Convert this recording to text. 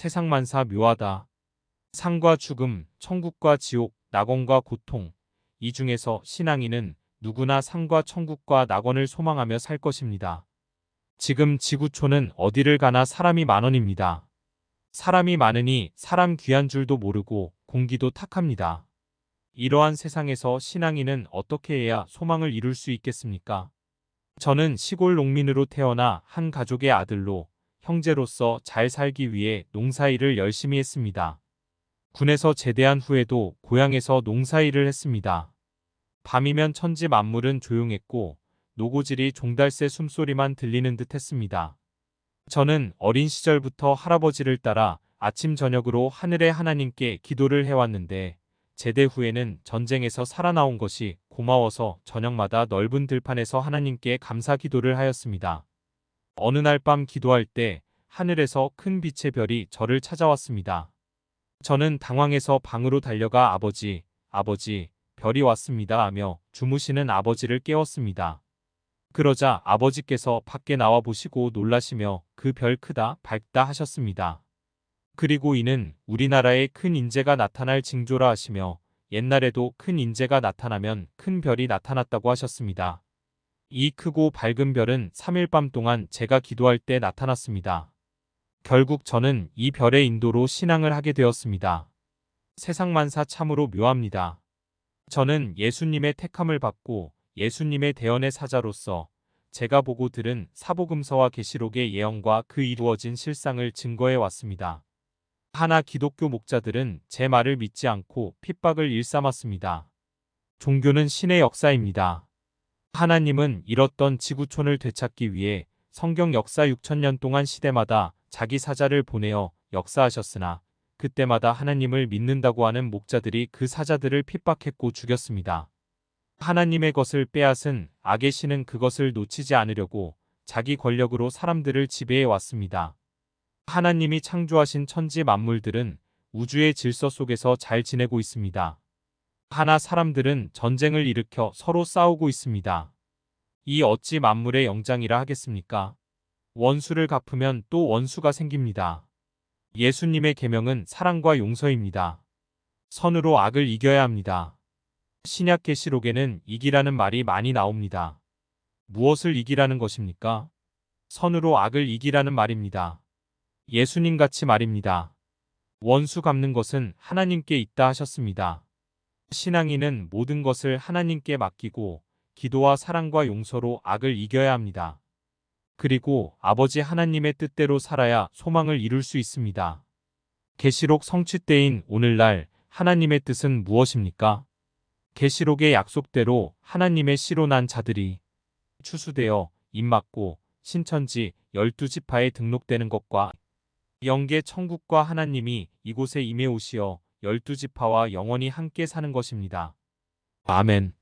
세상만사 묘하다. 상과 죽음, 천국과 지옥, 낙원과 고통. 이 중에서 신앙인은 누구나 상과 천국과 낙원을 소망하며 살 것입니다. 지금 지구촌은 어디를 가나 사람이 만원입니다. 사람이 많으니 사람 귀한 줄도 모르고 공기도 탁합니다. 이러한 세상에서 신앙인은 어떻게 해야 소망을 이룰 수 있겠습니까? 저는 시골 농민으로 태어나 한 가족의 아들로 형제로서 잘 살기 위해 농사일을 열심히 했습니다. 군에서 제대한 후에도 고향에서 농사일을 했습니다. 밤이면 천지 만물은 조용했고 노고질이 종달새 숨소리만 들리는 듯 했습니다. 저는 어린 시절부터 할아버지를 따라 아침 저녁으로 하늘의 하나님께 기도를 해왔는데 제대 후에는 전쟁에서 살아나온 것이 고마워서 저녁마다 넓은 들판에서 하나님께 감사 기도를 하였습니다. 어느 날 밤 기도할 때 하늘에서 큰 빛의 별이 저를 찾아왔습니다. 저는 당황해서 방으로 달려가 아버지, 아버지, 별이 왔습니다 하며 주무시는 아버지를 깨웠습니다. 그러자 아버지께서 밖에 나와 보시고 놀라시며 그 별 크다, 밝다 하셨습니다. 그리고 이는 우리나라에 큰 인재가 나타날 징조라 하시며 옛날에도 큰 인재가 나타나면 큰 별이 나타났다고 하셨습니다. 이 크고 밝은 별은 3일 밤 동안 제가 기도할 때 나타났습니다. 결국 저는 이 별의 인도로 신앙을 하게 되었습니다. 세상만사 참으로 묘합니다. 저는 예수님의 택함을 받고 예수님의 대언의 사자로서 제가 보고 들은 사복음서와 계시록의 예언과 그 이루어진 실상을 증거해 왔습니다. 하나 기독교 목자들은 제 말을 믿지 않고 핍박을 일삼았습니다. 종교는 신의 역사입니다. 하나님은 잃었던 지구촌을 되찾기 위해 성경 역사 6천년 동안 시대마다 자기 사자를 보내어 역사하셨으나 그때마다 하나님을 믿는다고 하는 목자들이 그 사자들을 핍박했고 죽였습니다. 하나님의 것을 빼앗은 악의 신은 그것을 놓치지 않으려고 자기 권력으로 사람들을 지배해 왔습니다. 하나님이 창조하신 천지 만물들은 우주의 질서 속에서 잘 지내고 있습니다. 하나 사람들은 전쟁을 일으켜 서로 싸우고 있습니다. 이 어찌 만물의 영장이라 하겠습니까? 원수를 갚으면 또 원수가 생깁니다. 예수님의 계명은 사랑과 용서입니다. 선으로 악을 이겨야 합니다. 신약 계시록에는 이기라는 말이 많이 나옵니다. 무엇을 이기라는 것입니까? 선으로 악을 이기라는 말입니다. 예수님 같이 말입니다. 원수 갚는 것은 하나님께 있다 하셨습니다. 신앙인은 모든 것을 하나님께 맡기고 기도와 사랑과 용서로 악을 이겨야 합니다. 그리고 아버지 하나님의 뜻대로 살아야 소망을 이룰 수 있습니다. 계시록 성취 때인 오늘날 하나님의 뜻은 무엇입니까? 계시록의 약속대로 하나님의 씨로 난 자들이 추수되어 입맞고 신천지 열두 지파에 등록되는 것과 영계 천국과 하나님이 이곳에 임해 오시어 열두 지파와 영원히 함께 사는 것입니다. 아멘.